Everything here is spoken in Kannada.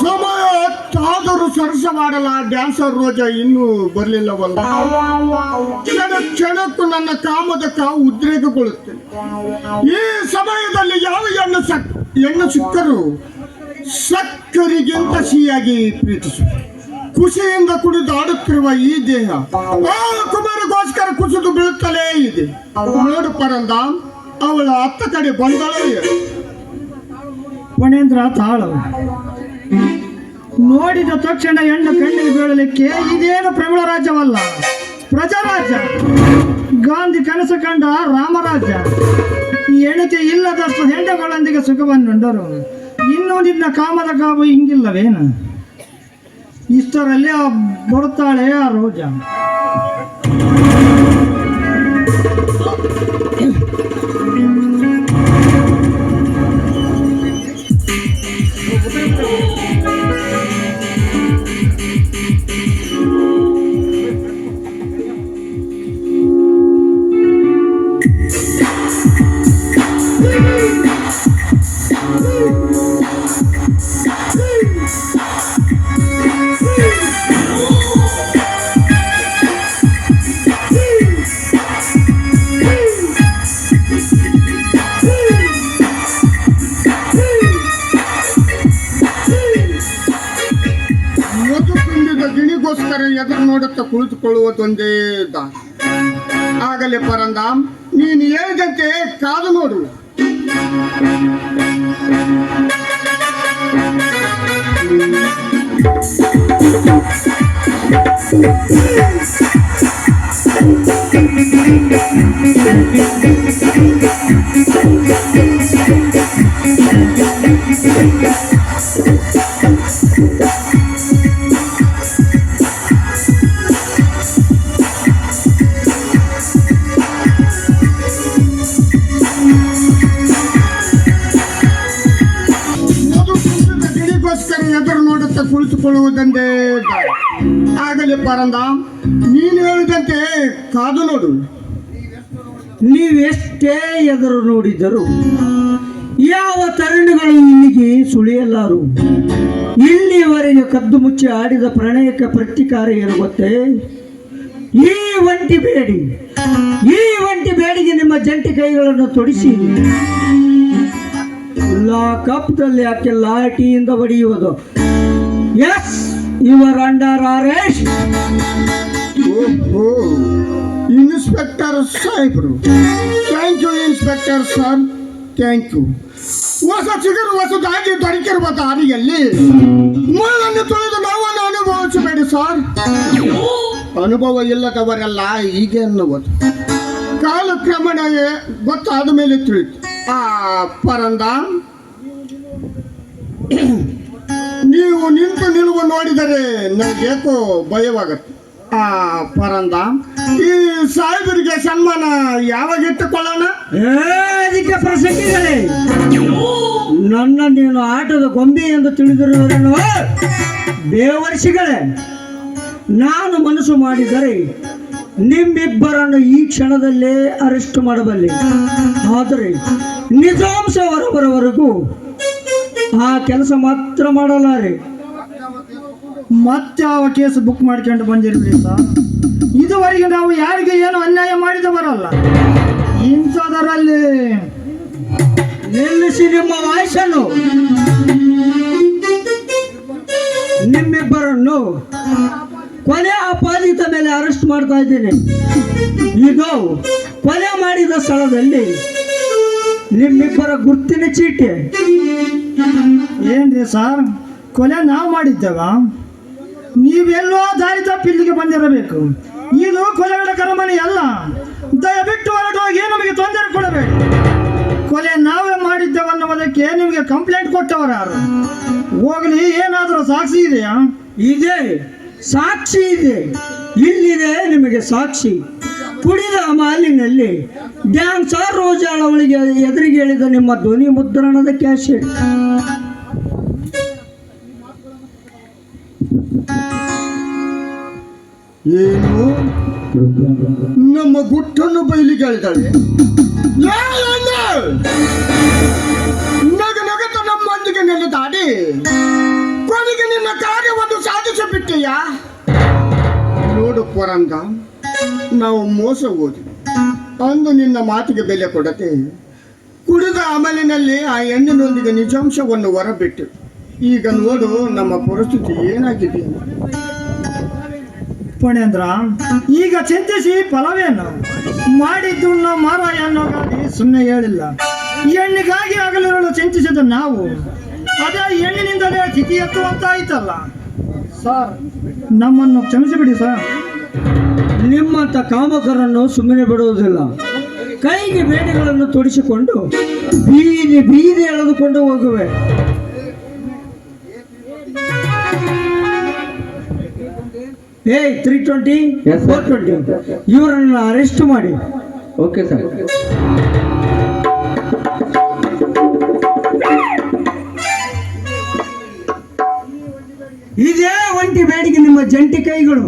ಸಮಯ ತಾದರು ಸರಸ ಮಾಡಲ್ಲ ಡ್ಯಾನ್ಸರ್ ರೋಜ ಇನ್ನೂ ಬರಲಿಲ್ಲವಲ್ಲ? ಕ್ಷಣ ಕ್ಷಣಕ್ಕೂ ನನ್ನ ಕಾಮದ ಕಾವು ಉದ್ರೇಕಗೊಳ್ಳುತ್ತೇನೆ ಈ ಸಮಯದಲ್ಲಿ ಯಾವ ಹೆಣ್ಣು ಸಕ್, ಹೆಣ್ಣು ಸಿಕ್ಕರು ಸಕ್ಕರಿಗಿಂತ ಸಿಹಿಯಾಗಿ ಪ್ರೀತಿಸು ಖುಷಿಯಿಂದ ಕುಡಿದಾಡುತ್ತಿರುವ ಈ ದೇಹ ಕುಮಾರಗೋಸ್ಕರ ಕುಸಿದು ಬೀಳುತ್ತಲೇ ಇದೆ. ನೋಡು ಪರಂದ ಅವಳ ಅತ್ತ ಕಡೆ ಬಂದಳೇ ಪಣೇಂದ್ರ ತಾಳು. ನೋಡಿದ ತಕ್ಷಣ ಹೆಣ್ಣು ಕಣ್ಣಿಗೆ ಬೀಳಲಿಕ್ಕೆ ಇದೇನು ಪ್ರಬಲ ರಾಜ್ಯವಲ್ಲ? ಪ್ರಜಾರಾಜ್ಯ. ಗಾಂಧಿ ಕನಸು ಕಂಡ ರಾಮರಾಜ್ಯ. ಈ ಎಣಿಕೆ ಇಲ್ಲದಷ್ಟು ಹೆಂಡಗಳೊಂದಿಗೆ ಸುಖವನ್ನುಂಡರು. ಇನ್ನು ನಿನ್ನ ಕಾಮದ ಕಾವು ಹಿಂಗಿಲ್ಲವೇನು? ಇಷ್ಟರಲ್ಲಿ ಬರುತ್ತಾಳೆ ಆ ರೋಜ. ಎದುರು ನೋಡುತ್ತಾ ಕುಳಿತುಕೊಳ್ಳುವುದೊಂದೇ ದಾರಿ ಆಗಲೇ ಪರಂದಾಮ್ ನೀನು ಹೇಳಿದಂತೆ ಕಾದು ನೋಡು. ಕುಳಿತುಕೊಳ್ಳುವುದೊಂದೇ ಆಗಲಿ ಪರಂದ, ನೀನು ಹೇಳಿದಂತೆ ಕಾದು ನೋಡು. ನೀವೆಷ್ಟೇ ಎದುರು ನೋಡಿದರು ಯಾವ ತರುಣಿಗಳು ಇಲ್ಲಿಗೆ ಸುಳಿಯಲಾರು? ಇಲ್ಲಿಯವರೆಗೆ ಕದ್ದು ಮುಚ್ಚಿ ಆಡಿದ ಪ್ರಣಯಕ್ಕೆ ಪ್ರತಿಕಾರ ಏನು ಗೊತ್ತೇ? ಈ ಒಂಟಿ ಬೇಡಿ, ಈ ಒಂಟಿ ಬೇಡಿಗೆ ನಿಮ್ಮ ಜಂಟಿ ಕೈಗಳನ್ನು ತೊಡಿಸಿ. ಲಾಕಪ್ದಲ್ಲಿ ಯಾಕೆ ಲಾಟಿಯಿಂದ ಹೊಡೆಯುವುದು ಎಸ್ ಯುವರ್ ಅಂಡರ್ ಅರೆಸ್ಟ್ ಓಹೋ ಇನ್ಸ್ಪೆಕ್ಟರ್ ಸಾಹೇಬ್ರು. Thank you inspector sir thank you ಹೊಸ ಚಿಗುರು ಹೊಸದಾಗಿ ದೊರಕಿರುವ ದಾರಿಯಲ್ಲಿ ಮುಳ್ಳನ್ನು ತೊಳೆದು ನೋವನ್ನು ಅನುಭವಿಸಬೇಡಿ ಸರ್ ಅನುಭವ ಇಲ್ಲದವರೆಲ್ಲ ಹೀಗೆ ಅನ್ನುವುದು. ಕಾಲಕ್ರಮೇಣ ಗೊತ್ತಾದ ಮೇಲೆ ತಿಳಿತು. ಆ ಪರಂದ ನೀವು ನಿಂತು ನಿಲುವು ನೋಡಿದರೆ ನನಗೇಕೋ ಭಯವಾಗತ್ತೆ. ಆ, ಪರಂದ, ಈ ಸಾಹೇಬರಿಗೆ ಸನ್ಮಾನ ಯಾವಾಗ ಇಟ್ಟುಕೊಳ್ಳೋಣ? ನನ್ನ ನೀನು ಆಟದ ಗೊಂಬೆ ಎಂದು ತಿಳಿದಿರುವುದನ್ನು ದೇವರ್ಷಿಗಳೇ ನಾನು ಮನಸ್ಸು ಮಾಡಿದರೆ ನಿಮ್ಮಿಬ್ಬರನ್ನು ಈ ಕ್ಷಣದಲ್ಲೇ ಅರೆಸ್ಟ್ ಮಾಡಬಲ್ಲೆ. ಆದರೆ ನಿಜಾಂಶ ಹೊರಬರುವವರೆಗೂ ಆ ಕೆಲಸ ಮಾತ್ರ ಮಾಡಲಾರೆ ಮತ್ತೆ ಆ ಕೇಸ್ ಬುಕ್ ಮಾಡ್ಕೊಂಡು ಬಂದಿರಲಿ ಸರ್ ಇದುವರೆಗೆ ನಾವು ಯಾರಿಗೆ ಏನು ಅನ್ಯಾಯ ಮಾಡಿದ ಬರಲ್ಲ. ಇಂಥದರಲ್ಲಿ ನಿಲ್ಲಿಸಿ ನಿಮ್ಮ ವಾಯ್ಸನ್ನು ನಿಮ್ಮಿಬ್ಬರನ್ನು ಕೊಲೆ ಅಪಾದಿತ ಮೇಲೆ ಅರೆಸ್ಟ್ ಮಾಡ್ತಾ ಇದ್ದೀನಿ. ಇದು ಕೊಲೆ ಮಾಡಿದ ಸ್ಥಳದಲ್ಲಿ ನಿಮ್ಮಿಬ್ಬರ ಗುರ್ತಿನ ಚೀಟಿ. ಏನ್ರಿ ಸರ್? ಕೊಲೆ ನಾವು ಮಾಡಿದ್ದೇವ? ನೀವೆಲ್ಲೋ ದಾರಿ ತಪ್ಪಿ ಇಲ್ಲಿಗೆ ಬಂದಿರಬೇಕು. ಇದು ಕೊಲೆಗಳ ಕರಮನೆ ಅಲ್ಲ. ದಯವಿಟ್ಟು ಹೊರಟೋಗಿ ನಮಗೆ ತೊಂದರೆ ಕೊಡಬೇಕು. ಕೊಲೆ ನಾವೇ ಮಾಡಿದ್ದೇವನ್ನುವುದಕ್ಕೆ ನಿಮಗೆ ಕಂಪ್ಲೇಂಟ್ ಕೊಟ್ಟವರಾರು ಹೋಗ್ಲಿ, ಏನಾದರೂ ಸಾಕ್ಷಿ ಇದೆಯಾ? ಇದೆ. ಸಾಕ್ಷಿ ಇದೆ. ಇಲ್ಲಿದೆ ನಿಮಗೆ ಸಾಕ್ಷಿ. ಕುಡಿದ ಮಾಲಿನಲ್ಲಿ ಡ್ಯಾನ್ಸರ್ ರೋಜಾಳ ಅವಳಿಗೆ ಎದುರಿಗೆ ಹೇಳಿದ ನಿಮ್ಮ ಧ್ವನಿ ಮುದ್ರಣದ ಕ್ಯಾಶೆಟ್ ಏನು? ನಮ್ಮ ಗುಟ್ಟನ್ನು ಬಯಲಿಗೆ ಹೇಳಿದಾಳೆ ನಗ, ನಗತ ನಮ್ಮೊಂದಿಗೆ ನೆಲೆದಾಡಿ, ಕೊನೆಗೆ ನಿನ್ನ ಕಾರ್ಯವನ್ನು ಸಾಧಿಸಿಬಿಟ್ಟೆಯಾ? ನೋಡು ಪರಂಗ. ನಾವು ಮೋಸ ಹೋದ್ವಿ. ಅಂದು ನಿನ್ನ ಮಾತಿಗೆ ಬೆಲೆ ಕೊಡದೆ ಕುಡಿದ ಅಮಲಿನಲ್ಲಿ ಆ ಹೆಣ್ಣಿನೊಂದಿಗೆ ನಿಜಾಂಶವನ್ನು ಹೊರಬಿಟ್ಟು, ಈಗ ನೋಡು ನಮ್ಮ ಪರಿಸ್ಥಿತಿ ಏನಾಗಿದೆ ಪುಣೇಂದ್ರ, ಈಗ ಚಿಂತಿಸಿ ಫಲವೇನು? ಮಾಡಿದ್ದು ನಾವು ಮಾರಾಯ ಅನ್ನೋ ಗಾದೆ ಸುಮ್ಮನೆ ಹೇಳಿಲ್ಲ. ಹೆಣ್ಣಿಗಾಗಿ ಆಗಲಿರಲು ಚಿಂತಿಸಿದ ನಾವು. ಅದೇ ಹೆಣ್ಣಿನಿಂದಲೇ ಸ್ಥಿತಿ ಎತ್ತುವಂತಾಯ್ತಲ್ಲ. ಸರ್, ನಮ್ಮನ್ನು ಕ್ಷಮಿಸಿಬಿಡಿ ಸರ್. ನಿಮ್ಮಂಥ ಕಾಮಕರನ್ನು ಸುಮ್ಮನೆ ಬಿಡುವುದಿಲ್ಲ. ಕೈಗೆ ಬೇಡಿಗಳನ್ನು ತೊಡಿಸಿಕೊಂಡು ಬೀದಿ ಬೀದಿ ಎಳೆದುಕೊಂಡು ಹೋಗುವೆ. ಏ ತ್ರೀ ಟ್ವೆಂಟಿ ಫೋರ್ ಟ್ವೆಂಟಿ ಇವರನ್ನು ಅರೆಸ್ಟ್ ಮಾಡಿ. ಓಕೆ ಸರ್ ಇದೇ ಒಂಟಿ ಬೇಡಿಗೆ ನಿಮ್ಮ ಜಂಟಿ ಕೈಗಳು.